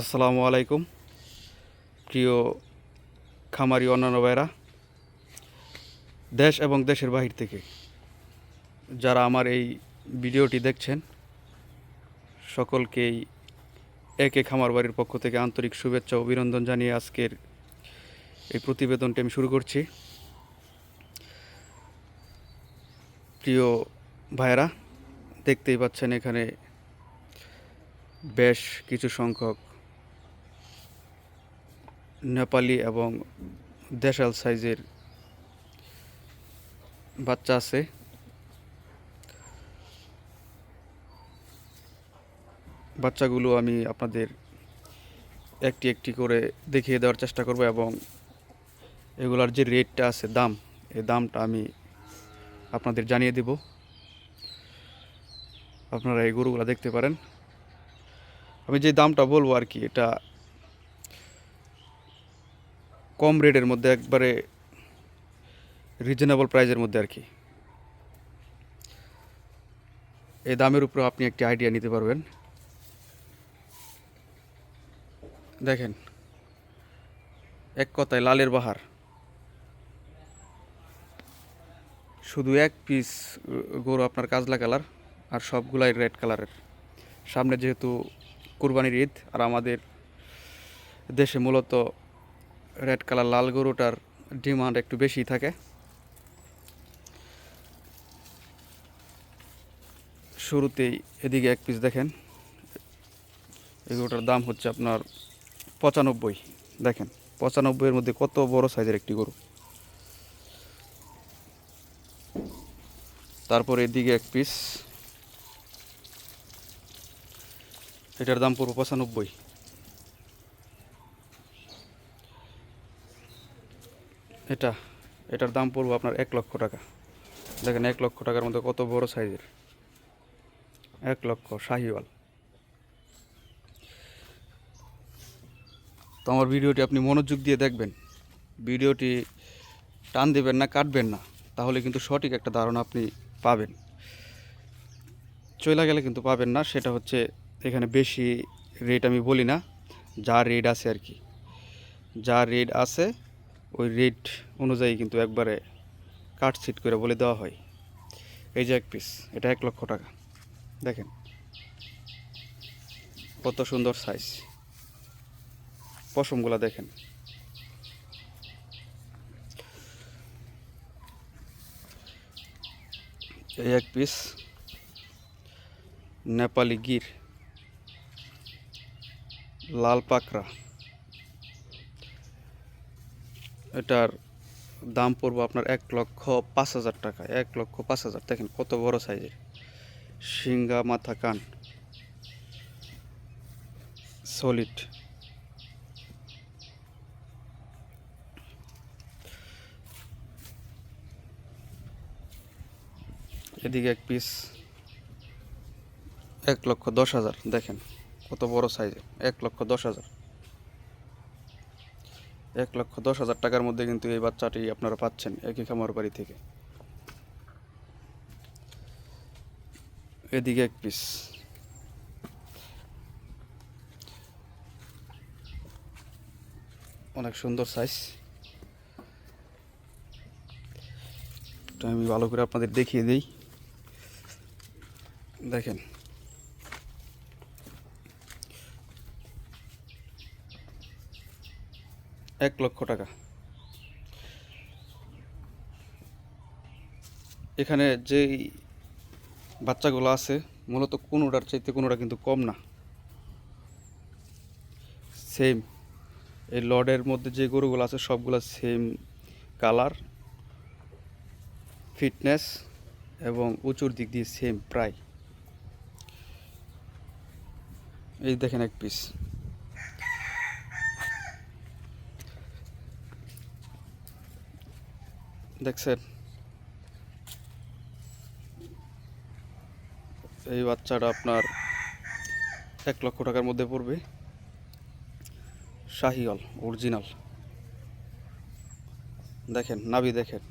আসসালামু আলাইকুম। প্রিয় খামারি অন্যান্য ভাইরা দেশ এবং দেশের বাহির থেকে যারা আমার এই ভিডিওটি দেখছেন, সকলকেই একে খামার বাড়ির পক্ষ থেকে আন্তরিক শুভেচ্ছা অভিনন্দন জানিয়ে আজকের এই প্রতিবেদনটি আমি শুরু করছি। প্রিয় ভাইরা দেখতেই পাচ্ছেন এখানে বেশ কিছু সংখ্যক নেপালি এবং দেশাল সাইজের বাচ্চা আছে। বাচ্চাগুলো আমি আপনাদের একটি একটি করে দেখিয়ে দেওয়ার চেষ্টা করব এবং এগুলার যে রেটটা আছে, দাম, এই দামটা আমি আপনাদের জানিয়ে দেব। আপনারা এই গরুগুলো দেখতে পারেন। আমি যে দামটা বলব আর কি, এটা কম রেটের মধ্যে একবারে রিজনেবল প্রাইজের মধ্যে আর কি। এই দামের উপরে আপনি একটি আইডিয়া নিতে পারবেন। দেখেন, এক কথায় লালের বাহার। শুধু এক পিস গরু আপনার কাজলা কালার আর সবগুলাই রেড কালারের সামনে যেহেতু কুরবানির ঈদ আর আমাদের দেশে মূলত রেড কালার লাল গরুটার ডিমান্ড একটু বেশি থাকে। শুরুতেই এদিকে এক পিস দেখেন। এই গরুটার দাম হচ্ছে আপনার পঁচানব্বই। দেখেন পঁচানব্বইয়ের মধ্যে কত বড় সাইজের একটি গরু। তারপর এদিকে এক পিস এটার দাম পড়ব পঁচানব্বই। এটা, এটার দাম পড়ব আপনার এক লক্ষ টাকা। দেখেন এক লক্ষ টাকার মধ্যে কত বড় সাইজের। এক লক্ষ, শাহিওয়াল। তো আমার ভিডিওটি আপনি মনোযোগ দিয়ে দেখবেন। ভিডিওটি টান দেবেন না, কাটবেন না। তাহলে কিন্তু সঠিক একটা ধারণা আপনি পাবেন। চলে গেলে কিন্তু পাবেন না, সেটা হচ্ছে এখানে বেশি রেট আমি বলি না। যা রেট আছে আর কি। যা রেট আছে ওই রেট অনুযায়ী কিন্তু একবারে কাট সিট করে বলে দেওয়া হয়। এই যে এক পিস এটা এক লক্ষ টাকা। দেখেন। কত সুন্দর সাইজ পশমগুলা দেখেন। এই এক পিস নেপালি গির, লাল পাকড়া এটার দাম পড়ব আপনার এক লক্ষ পাঁচ হাজার টাকা, এক লক্ষ পাঁচ হাজার। দেখেন কত বড় সাইজের সিঙ্গা মাথা কান। সলিড এদিকে এক পিস এক লক্ষ দশ হাজার, দেখেন কত বড় সাইজে এক লক্ষ দশ হাজার। এক লক্ষ দশ হাজার টাকার মধ্যে কিন্তু এই বাচ্চাটি আপনারা পাচ্ছেন একই খামার বাড়ি থেকে। এদিকে এক পিস অনেক সুন্দর সাইজ আমি ভালো করে আপনাদের দেখিয়ে দিই। দেখেন। এক লক্ষ টাকা। এখানে যেই বাচ্চাগুলো আছে, মূলত কোনোটার চাইতে কোনোটা কিন্তু কম না। সেম এই লডের মধ্যে যে গরুগুলো আছে, সবগুলো সেম কালার ফিটনেস এবং উঁচুর দিক দিয়ে সেম প্রায়। এই দেখেন এক পিস দেখছেন এই বাচ্চাটা আপনার এক লক্ষ টাকার মধ্যে পড়বে। শাহিওয়াল, অরিজিনাল। দেখেন, নাভি দেখেন।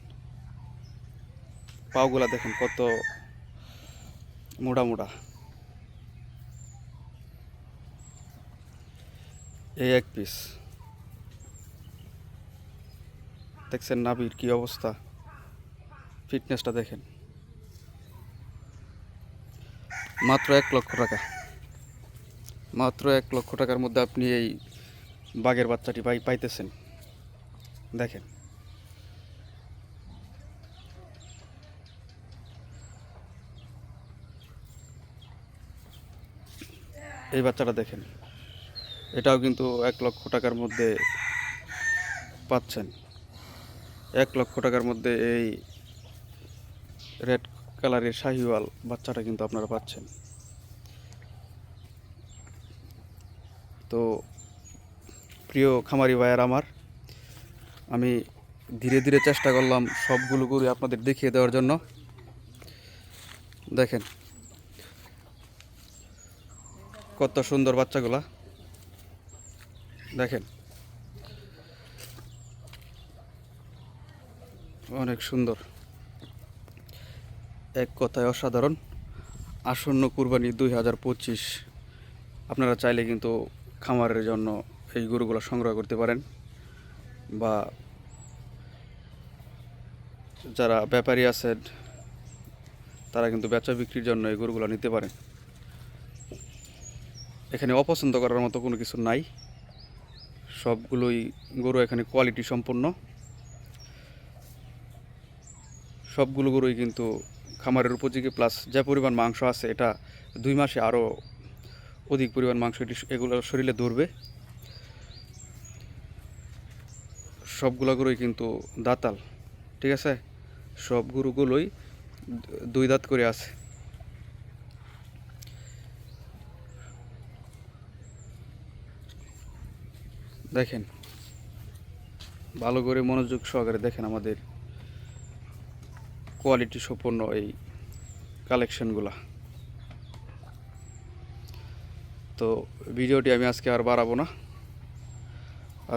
পাওগুলা দেখেন কত মোটা মোটা। এই এক পিস দেখছেন নাবির কি অবস্থা? ফিটনেসটা দেখেন। মাত্র এক লক্ষ টাকা। মাত্র এক লক্ষ টাকার মধ্যে আপনি এই বাঘের বাচ্চাটি পাই পাইতেছেন। দেখেন। এই বাচ্চাটা দেখেন। এটাও কিন্তু এক লক্ষ টাকার মধ্যে পাচ্ছেন। এক লক্ষ টাকার মধ্যে এই রেড কালারের শাহিওয়াল বাচ্চাটা কিন্তু আপনারা পাচ্ছেন। তো প্রিয় খামারি ভাইয়ার আমার, আমি ধীরে ধীরে চেষ্টা করলাম সবগুলো গরু আপনাদের দেখিয়ে দেওয়ার জন্য। দেখেন কত সুন্দর বাচ্চাগুলা। দেখেন অনেক সুন্দর। এক কথায় অসাধারণ। আসন্ন কুরবানি দুই হাজার পঁচিশ। আপনারা চাইলে কিন্তু খামারের জন্য এই গরুগুলো সংগ্রহ করতে পারেন বা যারা ব্যাপারী আছেন, তারা কিন্তু বেচা বিক্রির জন্য এই গরুগুলো নিতে পারেন। এখানে অপছন্দ করার মতো কোনো কিছু নাই। সবগুলোই গরু এখানে কোয়ালিটি সম্পন্ন। সবগুলো গরুই কিন্তু খামারের উপযোগী প্লাস যে পরিমাণ মাংস আছে, এটা দুই মাসে আরও অধিক পরিমাণ মাংস এটি এগুলো শরীরে ধরবে। সবগুলো গরুই কিন্তু দাতাল, ঠিক আছে? সব গরুগুলোই দুই দাঁত করে আছে। দেখেন, ভালো করে মনোযোগ সহকারে দেখেন আমাদের কোয়ালিটি সম্পন্ন এই কালেকশনগুলা। তো ভিডিওটি আমি আজকে আর বাড়াবো না।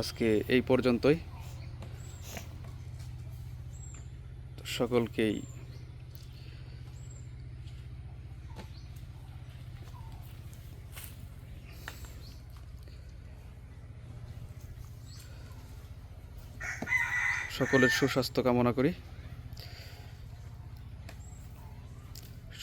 আজকে এই পর্যন্তই। সকলকেই সকলের সুস্বাস্থ্য কামনা করি।